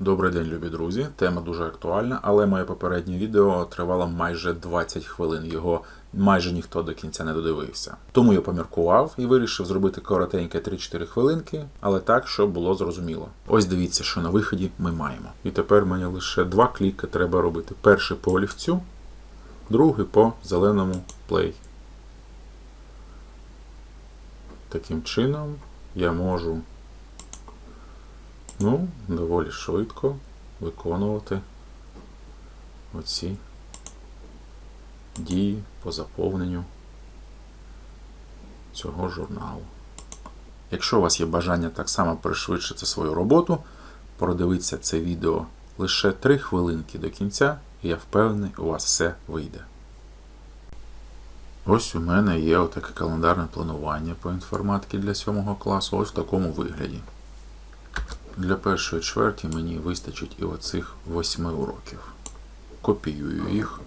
Добрий день, любі друзі. Тема дуже актуальна, але моє попереднє відео тривало майже 20 хвилин. Його майже ніхто до кінця не додивився. Тому я поміркував і вирішив зробити коротеньке 3-4 хвилинки, але так, щоб було зрозуміло. Ось дивіться, що на виході ми маємо. І тепер мені лише два кліки треба робити. Перший по олівцю, другий по зеленому play. Таким чином я можу ну, доволі швидко виконувати оці дії по заповненню цього журналу. Якщо у вас є бажання так само пришвидшити свою роботу, продивіться це відео лише 3 хвилинки до кінця, і я впевнений, у вас все вийде. Ось у мене є отаке календарне планування по інформатиці для 7 класу, ось в такому вигляді. Для першої чверті мені вистачить і оцих 8 уроків. Копіюю їх.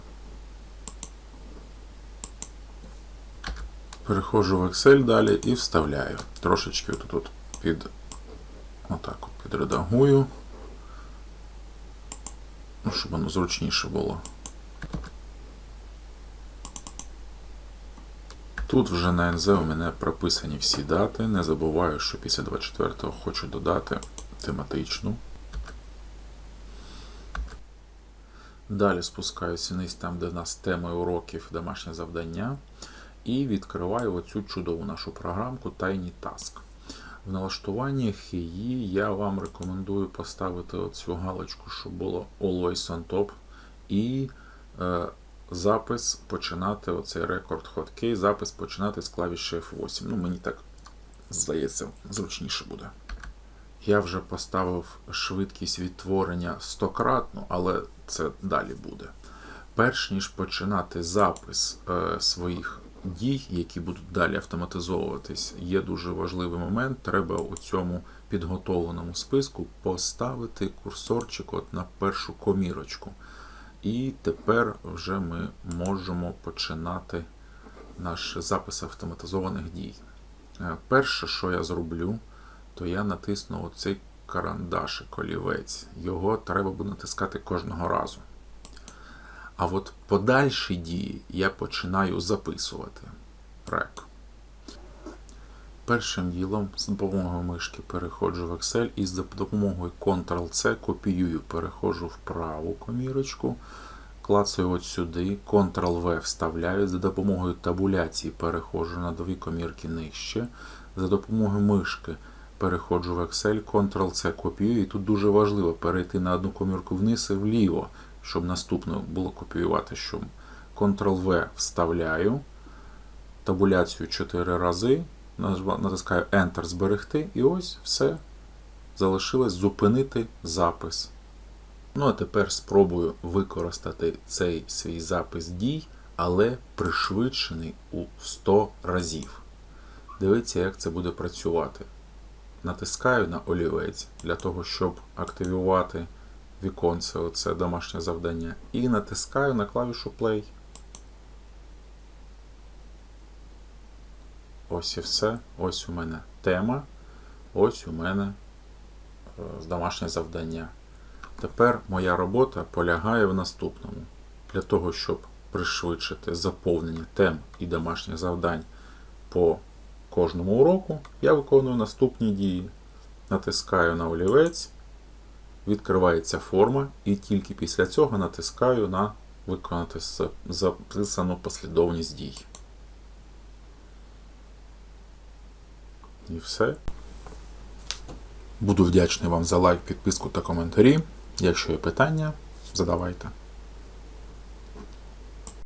Переходжу в Excel далі і вставляю. Трошечки тут під отак от підредагую, ну, щоб воно зручніше було. Тут вже на НЗ у мене прописані всі дати. Не забуваю, що після 24-го хочу додати тематичну. Далі спускаюся вниз там, де в нас теми уроків, домашнє завдання. І відкриваю оцю чудову нашу програмку Tiny Task. В налаштуванні HEI я вам рекомендую поставити оцю галочку, щоб було Always on Top. І е, запис починати, оцей рекорд хоткей, запис починати з клавіші F8. Ну, мені так здається, зручніше буде. Я вже поставив швидкість відтворення стократну, але це далі буде. Перш ніж починати запис е, своїх дій, які будуть далі автоматизовуватись, є дуже важливий момент. Треба у цьому підготовленому списку поставити курсорчик от на першу комірочку. І тепер вже ми можемо починати наш запис автоматизованих дій. Е, Перше, що я зроблю, то я натисну оцей карандашик, олівець. Його треба буде натискати кожного разу. А от подальші дії я починаю записувати. Рек. Першим ділом з допомогою мишки переходжу в Excel і з допомогою Ctrl-C копіюю, переходжу в праву комірочку, клацаю от сюди, Ctrl-V вставляю, за допомогою табуляції переходжу на дві комірки нижче, за допомогою мишки переходжу в Excel, Ctrl-C копіюю, і тут дуже важливо перейти на одну комірку вниз і вліво, щоб наступно було копіювати, щоб Ctrl-V вставляю, табуляцію 4 рази натискаю Enter зберегти, і ось все. Залишилось зупинити запис. Ну, а тепер спробую використати цей свій запис дій, але пришвидшений у 100 разів. Дивіться, як це буде працювати. Натискаю на олівець для того, щоб активувати віконце, оце домашнє завдання, і натискаю на клавішу Play. Ось і все. Ось у мене тема. Ось у мене е, домашнє завдання. Тепер моя робота полягає в наступному. Для того, щоб пришвидшити заповнення тем і домашніх завдань по кожному уроку, я виконую наступні дії. Натискаю на олівець, відкривається форма, і тільки після цього натискаю на виконати записану послідовність дій. І все. Буду вдячний вам за лайк, підписку та коментарі. Якщо є питання, задавайте.